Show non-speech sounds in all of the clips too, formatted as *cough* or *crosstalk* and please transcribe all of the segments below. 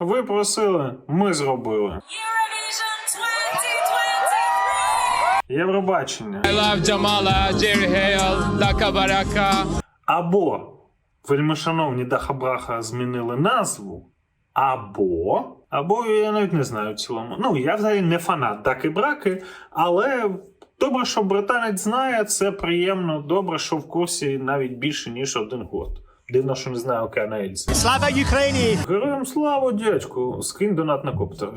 Ви просили, ми зробили. Євробачення. I love Jamala, Jerry Hale, Daka Baraka. Або вельмишановні Дахабраха змінили назву, або. Або я навіть не знаю в цілому. Ну, я взагалі не фанат Даки Браки, але добре, що британець знає, це приємно. Добре, що в курсі навіть більше, ніж один год. Дивно, що не знаю Океана Ельзи. Слава Україні! Героям слава, дядьку! Скинь донат на коптер.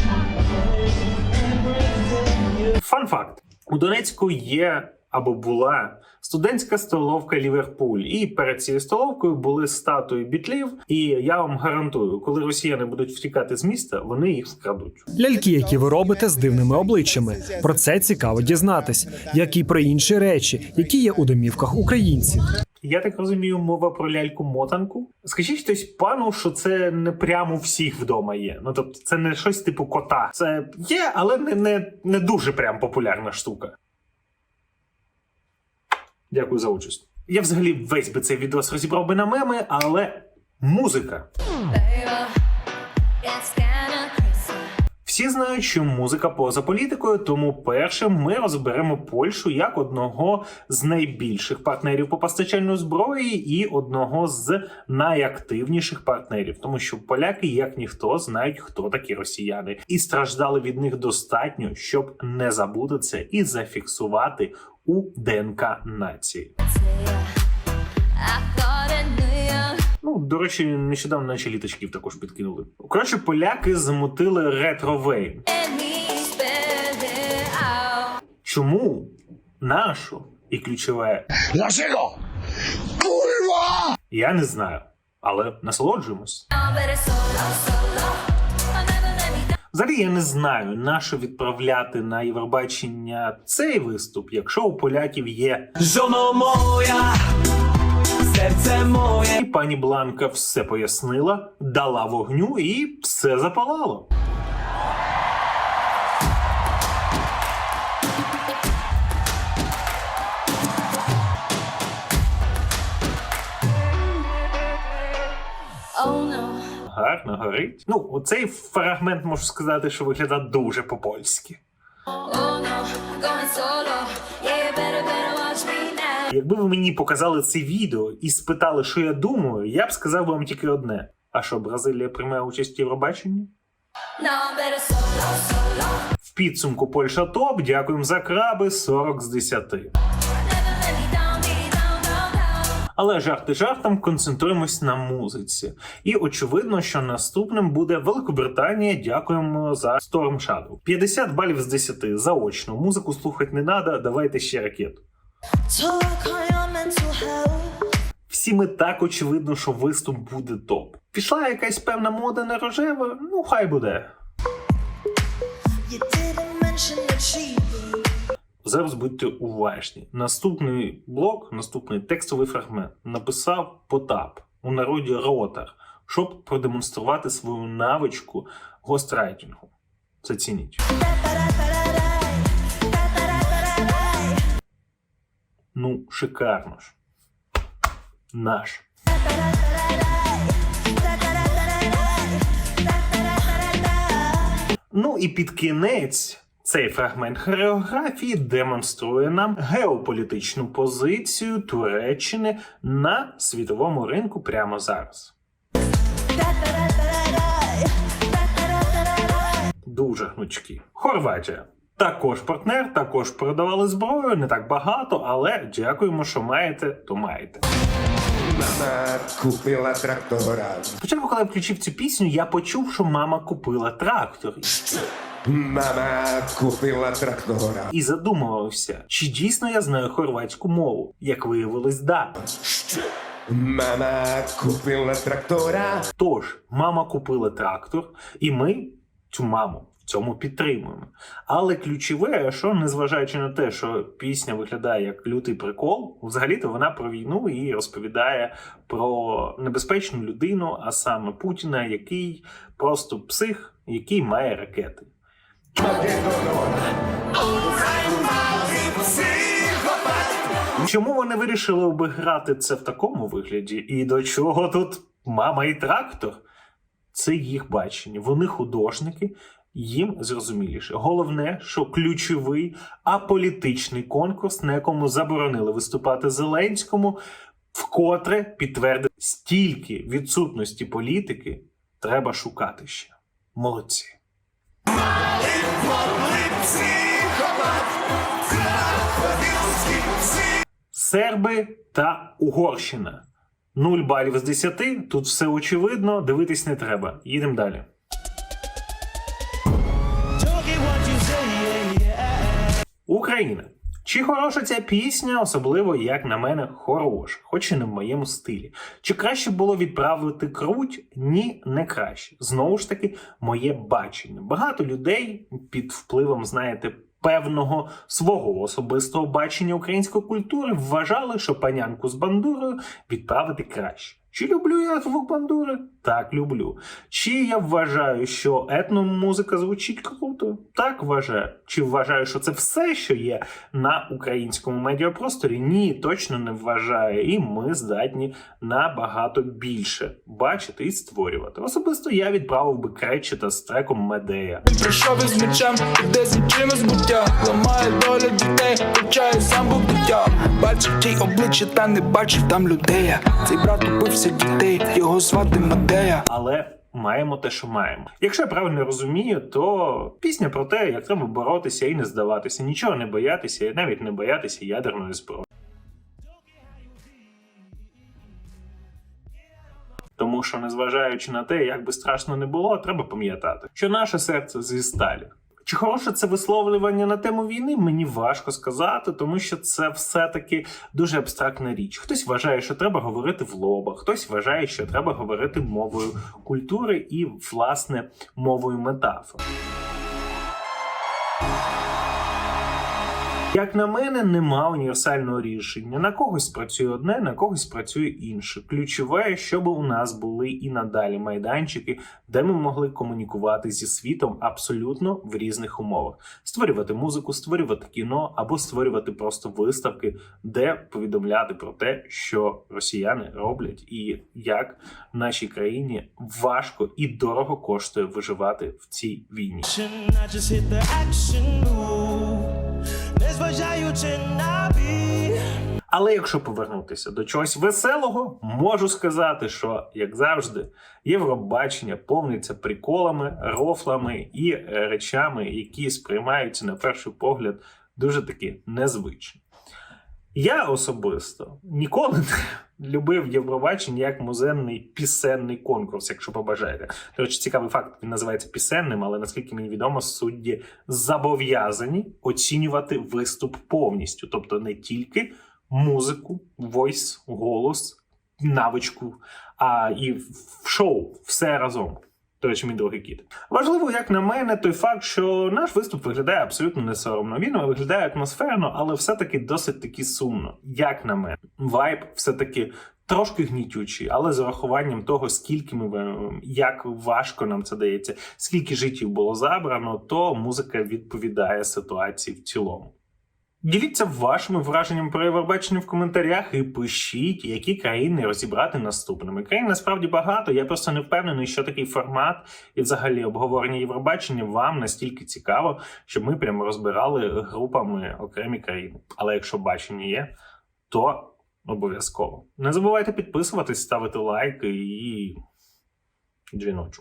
Фан факт: у Донецьку є або була студентська столовка Ліверпуль. І перед цією столовкою були статуї бітлів. І я вам гарантую, коли росіяни будуть втікати з міста, вони їх вкрадуть. Ляльки, які ви робите з дивними обличчями. Про це цікаво дізнатись, як і про інші речі, які є у домівках українців. Я так розумію, мова про ляльку мотанку. Скажіть хтось пану, що це не прямо всіх вдома є. Ну тобто, це не щось типу кота. Це є, але не, не, не дуже прям популярна штука. Дякую за участь. Я взагалі весь би цей відос розібрав би на меми, але музика. Всі знають, що музика поза політикою, тому першим ми розберемо Польщу як одного з найбільших партнерів по постачанню зброї і одного з найактивніших партнерів, тому що поляки, як ніхто, знають, хто такі росіяни, і страждали від них достатньо, щоб не забути це і зафіксувати у ДНК нації. Knew you. Ну, до речі, нещодавно наші літачків також підкинули. Коротше, поляки ретро-вейн. It out. Чому? Нашу? І ключове Dlaczego? Kurwa! я не знаю, але насолоджуємось. Взагалі я не знаю, на що відправляти на Євробачення цей виступ, якщо у поляків є. Żono moja, serce moje І пані Бланка все пояснила, дала вогню і все запалало. Oh no. Гарно горить. Ну, оцей фрагмент можу сказати, що виглядає дуже по-польськи. Oh no. Якби ви мені показали це відео і спитали, що я думаю, я б сказав вам тільки одне: а що Бразилія приймає участь в Євробаченні? В підсумку Польща топ. Дякуємо за краби 40 з 10. Never let me down, me down, down, down. Але жарти жартом концентруємось на музиці. І очевидно, що наступним буде Великобританія. Дякуємо за Storm Shadow. 50 балів з 10. Заочно. Музику слухати не треба. Давайте ще ракету. Talk on your mental health. Всім і так очевидно, що виступ буде топ. Пішла якась певна мода на рожеве, ну хай буде. Зараз будьте уважні. Наступний блок, наступний текстовий фрагмент написав Потап у народі Ротар, щоб продемонструвати свою навичку гострайтінгу. Зацініть. Ну, шикарно ж. Наш. Ну і під кінець цей фрагмент хореографії демонструє нам геополітичну позицію Туреччини на світовому ринку прямо зараз. Дуже гнучкі. Хорватія. Також партнер, також продавали зброю, не так багато, але дякуємо, що маєте, то маєте. Mama kupiła traktora. Спочатку, коли я включив цю пісню, я почув, що мама купила трактор. Mama kupiła traktora. і задумувався, чи дійсно я знаю хорватську мову. Як виявилось, да. Mama kupiła traktora. Тож, мама купила трактор, і ми цю маму цьому підтримуємо. Але ключове, що незважаючи на те, що пісня виглядає як лютий прикол, взагалі-то вона про війну і розповідає про небезпечну людину, а саме Путіна, який просто псих, який має ракети. Чому вони вирішили обіграти це в такому вигляді? І до чого тут мама і трактор? Це їх бачення. Вони художники, їм зрозуміліше. Головне, що ключовий аполітичний конкурс, на якому заборонили виступати Зеленському, вкотре підтвердив стільки відсутності політики, треба шукати ще. Молодці. Серби та Угорщина. Нуль балів з 10. Тут все очевидно. Дивитись не треба. Їдемо далі. Україна. Чи хороша ця пісня, особливо як на мене, хороша, хоч і не в моєму стилі. Чи краще було відправити круть? Ні, не краще. Знову ж таки, моє бачення. Багато людей під впливом, знаєте, певного свого особистого бачення української культури вважали, що панянку з бандурою відправити краще. Чи люблю я звук бандури? Так, люблю. Чи я вважаю, що етномузика звучить круто? Так вважаю. Чи вважаю, що це все, що є на українському медіапросторі? Ні, точно не вважаю. І ми здатні набагато більше бачити і створювати. Особисто я відправив би Кречета з треком Медея. Прийшов із мечем, іде з збуття Ламає долю дітей, качає сам був дитя Бачив ті обличчя, та не бачив там людей Цей брат убився дітей, його звати Мадея але маємо те, що маємо. Якщо я правильно розумію, то пісня про те, як треба боротися і не здаватися, нічого не боятися, і навіть не боятися ядерної зброї. Тому що, незважаючи на те, як би страшно не було, треба пам'ятати, що наше серце зі сталі. Чи хороше це висловлювання на тему війни? Мені важко сказати, тому що це все-таки дуже абстрактна річ. Хтось вважає, що треба говорити в лоба, хтось вважає, що треба говорити мовою культури і, власне, мовою метафор. Як на мене, нема універсального рішення. На когось працює одне, на когось працює інше. Ключове, щоб у нас були і надалі майданчики, де ми могли комунікувати зі світом абсолютно в різних умовах, створювати музику, створювати кіно або створювати просто виставки, де повідомляти про те, що росіяни роблять, і як нашій країні важко і дорого коштує виживати в цій війні. I just hit the action move Незважаючи на біль Але якщо повернутися до чогось веселого, можу сказати, що як завжди, Євробачення повниться приколами, рофлами і е, речами, які сприймаються на перший погляд дуже таки незвичні. Я особисто ніколи не *laughs* любив Євробачення як музейний пісенний конкурс, якщо побажаєте. До речі, цікавий факт, він називається пісенним, але наскільки мені відомо, судді зобов'язані оцінювати виступ повністю, тобто не тільки музику, войс, голос, навичку, а і в шоу все разом. До речі, мій другий кіт. Важливо, як на мене, той факт, що наш виступ виглядає абсолютно не соромно. Він виглядає атмосферно, але все-таки досить таки сумно. Як на мене, вайб все-таки трошки гнітючий, але з урахуванням того, скільки ми е, як важко нам це дається, скільки життів було забрано, то музика відповідає ситуації в цілому. Діліться вашими враженнями про Євробачення в коментарях і пишіть, які країни розібрати наступними. Країн насправді багато. Я просто не впевнений, що такий формат і взагалі обговорення Євробачення вам настільки цікаво, щоб ми прямо розбирали групами окремі країни. Але якщо бачення є, то обов'язково. Не забувайте підписуватись, ставити лайки і дзвіночок.